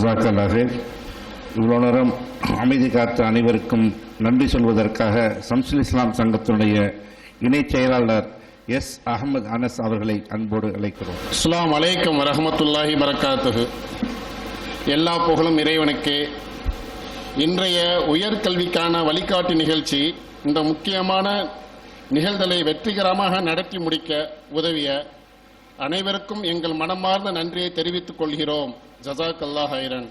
ஜாக்கல்லாக இவ்வளோ நேரம் அமைதி காத்த அனைவருக்கும் நன்றி சொல்வதற்காக சம்சுல் இஸ்லாம் சங்கத்தினுடைய இணைச் செயலாளர் எஸ் அகமது அனஸ் அவர்களை அன்போடு அழைக்கிறோம். அஸ்லாம் வலைக்கம் வரஹமத்துல்லாஹி வரகாத்துஹு எல்லா புகழும் இறைவனுக்கே. இன்றைய உயர்கல்விக்கான வழிகாட்டு நிகழ்ச்சி இந்த முக்கியமான நிகழ்தலை வெற்றிகரமாக நடத்தி முடிக்க உதவிய அனைவருக்கும் எங்கள் மனமார்ந்த நன்றியை தெரிவித்துக் கொள்கிறோம். ஜசாக் அல்லாஹ்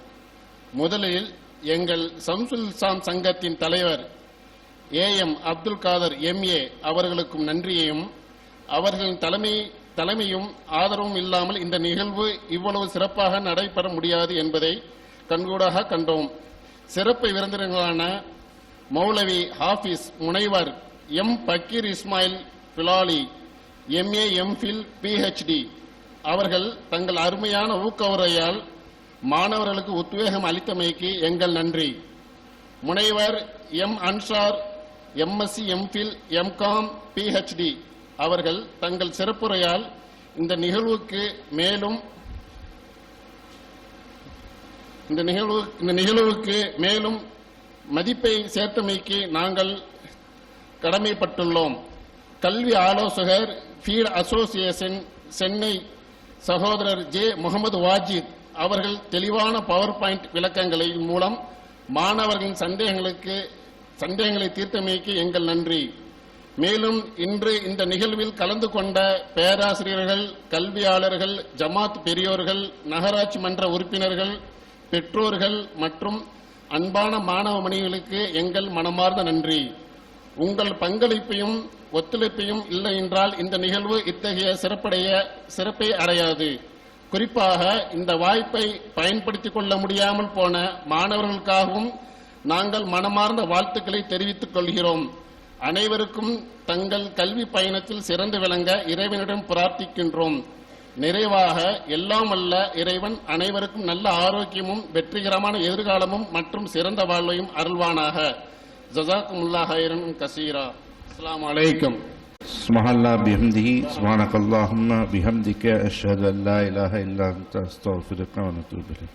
முதலில் எங்கள் சம்சுல் சாம் சங்கத்தின் தலைவர் ஏஎம் அப்துல் காதர் எம்ஏ அவர்களுக்கும் நன்றியையும் அவர்களின் தலைமை தலைமையும் ஆதரவும் இல்லாமல் இந்த நிகழ்வு இவ்வளவு சிறப்பாக நடைபெற முடியாது என்பதை கண்கூடாக கண்டோம். சிறப்பு விருந்தினர்களான மௌலவி ஹாஃபிஸ் முனைவர் M Fakir Ismail Bilali MA MPhil PhD அவர்கள் தங்கள் அருமையான ஊக்க உரையால் மாணவர்களுக்கு உத்வேகம் அளித்தமைக்கு எங்கள் நன்றி. முனைவர் M Ansar MSc MPhil MCom PhD அவர்கள் தங்கள் சிறப்புரையால் இந்த நிகழ்வுக்கு மேலும் இந்த நிகழ்வு இந்த நிகழ்வுக்கு மேலும் மதிப்பை சேர்த்தமைக்கு நாங்கள் கடமைப்பட்டுள்ளோம். கல்வி ஆலோசகர் ஃபீட் அசோசியேஷன் சென்னை சகோதரர் ஜே முகமது வாஜித் அவர்கள் தெளிவான பவர் பாயிண்ட் விளக்கங்களின் மூலம் மாணவர்களின் சந்தேகங்களுக்கு சந்தேகங்களை தீர்த்தமைக்கு எங்கள் நன்றி. மேலும் இன்று இந்த நிகழ்வில் கலந்து கொண்ட பேராசிரியர்கள் கல்வியாளர்கள் ஜமாத் பெரியோர்கள் நகராட்சி மன்ற உறுப்பினர்கள் பெற்றோர்கள் மற்றும் அன்பான மாணவ மணிகளுக்கு எங்கள் மனமார்ந்த நன்றி. உங்கள் பங்களிப்பையும் ஒத்துழைப்பையும் இல்லை என்றால் இந்த நிகழ்வு இத்தகைய சிறப்படைய சிறப்பை அடையாது. குறிப்பாக இந்த வாய்ப்பை பயன்படுத்திக் கொள்ள முடியாமல் போன மாணவர்களுக்காகவும் நாங்கள் மனமார்ந்த வாழ்த்துக்களை தெரிவித்துக் கொள்கிறோம். அனைவருக்கும் தங்கள் கல்வி பயணத்தில் சிறந்து விளங்க இறைவனிடம் பிரார்த்திக்கின்றோம். நிறைவாக எல்லாம் அல்ல இறைவன் அனைவருக்கும் நல்ல ஆரோக்கியமும் வெற்றிகரமான எதிர்காலமும் மற்றும் சிறந்த வாழ்வையும் அருள்வானாக. ஜசாக்குமுல்லா ஹைரன் கசீரா. அஸ்ஸலாமு அலைக்கும். سبحان الله بحمده سبحانك اللهم بحمدك أشهد أن لا إله إلا أنت أستغفرك ونتوب إليك.